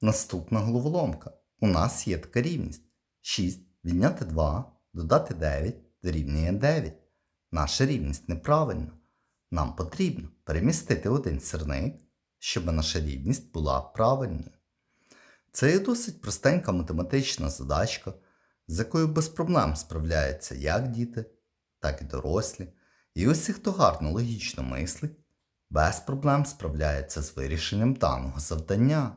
Наступна головоломка. У нас є така рівність. 6 відняти 2, додати 9 дорівнює 9. Наша рівність неправильна. Нам потрібно перемістити один сірник, щоб наша рівність була правильною. Це є досить простенька математична задачка, з якою без проблем справляються як діти, так і дорослі. І усі, хто гарно логічно мислить, без проблем справляється з вирішенням даного завдання.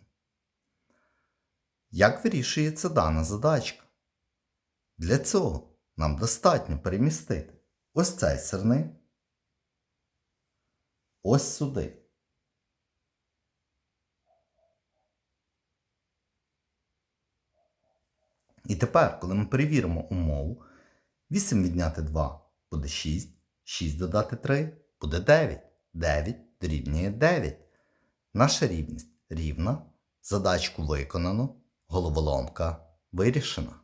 Як вирішується дана задачка? Для цього нам достатньо перемістити ось цей сирник ось сюди. І тепер, коли ми перевіримо умову, 8 відняти 2 буде 6, 6 додати 3 буде 9. 9 дорівнює 9. Наша рівність рівна. Задачку виконано, головоломка вирішена.